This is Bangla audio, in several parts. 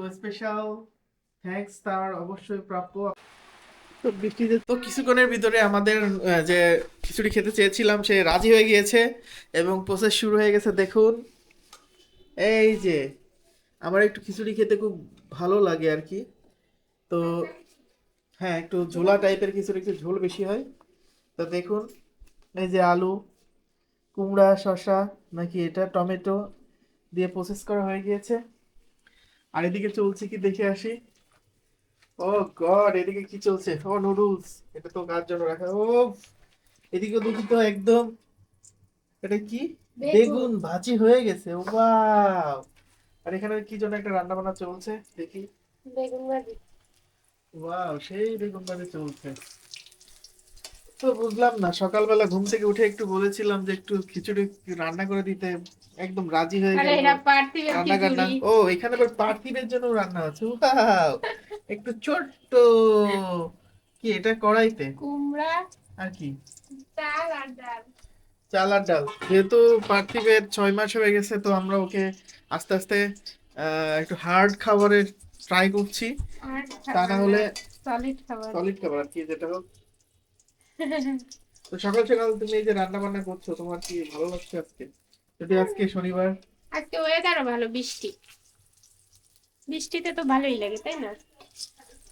তো স্পেশাল থ্যাঙ্কস তার অবশ্যই প্রাপ্য। তো বৃষ্টিতে তো কিছুক্ষণের ভিতরে আমাদের যে খিচুড়ি খেতে চেয়েছিলাম সে রাজি হয়ে গিয়েছে এবং প্রসেস শুরু হয়ে গেছে দেখুন। এই যে আমার একটু খিচুড়ি খেতে খুব ভালো লাগে আর কি। তো হ্যাঁ একটু ঝোলা টাইপের খিচুড়ি একটু ঝোল বেশি হয়। তো দেখুন এই যে আলু কুমড়া শসা নাকি এটা টমেটো দিয়ে প্রসেস করা হয়ে গিয়েছে। আর এদিকে চলছে কি দেখে আসি? ও গড এদিকে কি চলছে? ও নুডলস এটা তো কার জন্য রাখা? ও এদিকে দেখি তো একদম এটা কি? বেগুন। ভাজি হয়ে গেছে ও ওয়াও। আর এখানে কি জন্য একটা রান্না বান্না চলছে? দেখি। বেগুন ভাজি। ওয়াও সেই বেগুন ভাজি চলছে। তো বুঝলাম না। সকালবেলা ঘুম থেকে উঠে একটু বলেছিলাম যে একটু খিচুড়ি রান্না করে দিতে। একদম রাজি হয়ে গেল রান্না ও এখানে আবার পার্থিবের জন্য রান্না ওয়াও একটু ছোট্ট। কি এটা কড়াইতে? কুমড়া আর কি? চাল আর ডাল। চাল আর ডাল। যেহেতু পার্থিবের ছয় মাস হয়ে গেছে তো আমরা ওকে আস্তে আস্তে আহ, একটু হার্ড খাবারের ট্রাই করছি। তা না হলে সলিড খাবার। সলিড খাবার আর কি যেটা হোক। তো সকাল সকাল তুমি এই যে রান্না বান্না করছ তোমার কি ভালো লাগছে আজকে? যদি আজকে শনিবার? আজকে ওয়েদারও ভালো বৃষ্টি। বৃষ্টিতে তো ভালোই লাগে তাই না?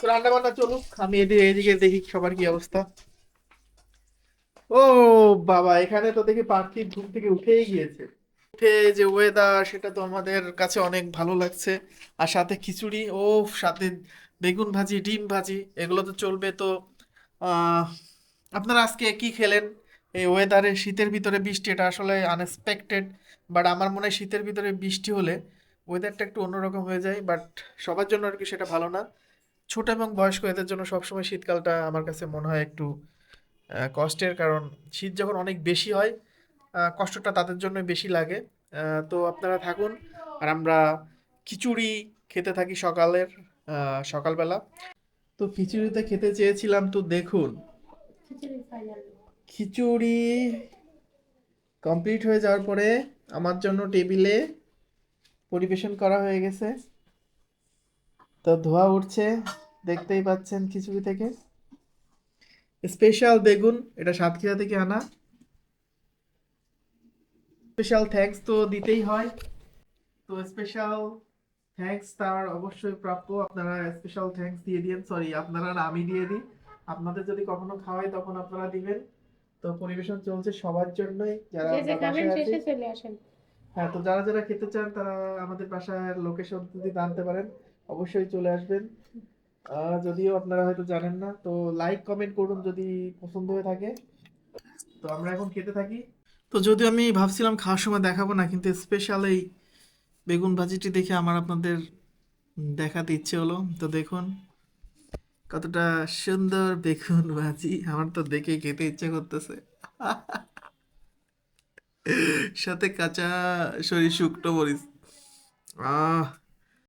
তো রান্না বান্না চলুক আমি এদিকে এদিকে দেখি সবার কি অবস্থা। ও বাবা এখানে তো দেখি পার্থিব ঘুম থেকে উঠেই গিয়েছে। উঠে যে ওয়েদার সেটা তো আমাদের কাছে অনেক ভালো লাগছে। আর সাথে খিচুড়ি ও সাথে বেগুন ভাজি ডিম ভাজি এগুলো তো চলবে তো আহ, আপনারা আজকে কি খেলেন? এই ওয়েদারে শীতের ভিতরে বৃষ্টি, এটা আসলে আনএক্সপেক্টেড বাট আমার মনে হয় শীতের ভিতরে বৃষ্টি হলে ওয়েদারটা একটু অন্যরকম হয়ে যায় বাট সবার জন্য আর কি সেটা ভালো না। ছোট এবং বয়স্ক, এদের জন্য সবসময় শীতকালটা আমার কাছে মনে হয় একটু কষ্টের, কারণ শীত যখন অনেক বেশি হয় কষ্টটা তাদের জন্য বেশি লাগে। তো আপনারা থাকুন, আর আমরা খিচুড়ি খেতে থাকি সকালের সকালবেলা। তো খিচুড়িতে খেতে চেয়েছিলাম, তো দেখুন খিচুড়ি কমপ্লিট হয়ে যাওয়ার পরে আমার জন্য টেবিলে পরিবেশন করা হয়ে গেছে। তো ধোয়া উঠছে, দেখতেই পাচ্ছেন খিচুড়ি থেকে। স্পেশাল বেগুন, এটা সাতক্ষীরা থেকে আনা। স্পেশাল থ্যাঙ্কস তো দিতেই হয়। তো স্পেশাল থ্যাঙ্কস তার অবশ্যই প্রাপ্য। আপনারা স্পেশাল থ্যাঙ্কস দিয়ে দিন সরি আপনারা আমি দিয়ে দিই। আপনাদের যদি কখনো খাওয়াই তখন আপনারা দিবেন। তো পরিবেশন চলছে সবার জন্যই। যারা চলে আসেন। হ্যাঁ তো যারা যারা খেতে চান তারা আমাদের বাসার লোকেশন যদি জানতে পারেন অবশ্যই চলে আসবেন। যদিও আপনারা হয়তো জানেন না তো লাইক কমেন্ট করুন যদি পছন্দ হয়ে থাকে। তো আমরা এখন খেতে থাকি। তো যদিও আমি ভাবছিলাম খাওয়ার সময় দেখাবো না কিন্তু স্পেশাল এই বেগুন ভাজিটি দেখে আমার আপনাদের দেখাতে ইচ্ছে হলো। তো দেখুন। কতটা সুন্দর বেগুন ভাজি, আমার তো দেখে খেতে ইচ্ছা করতেছে। সাথে কাঁচা শরীর শুকনো মরিচ। আহ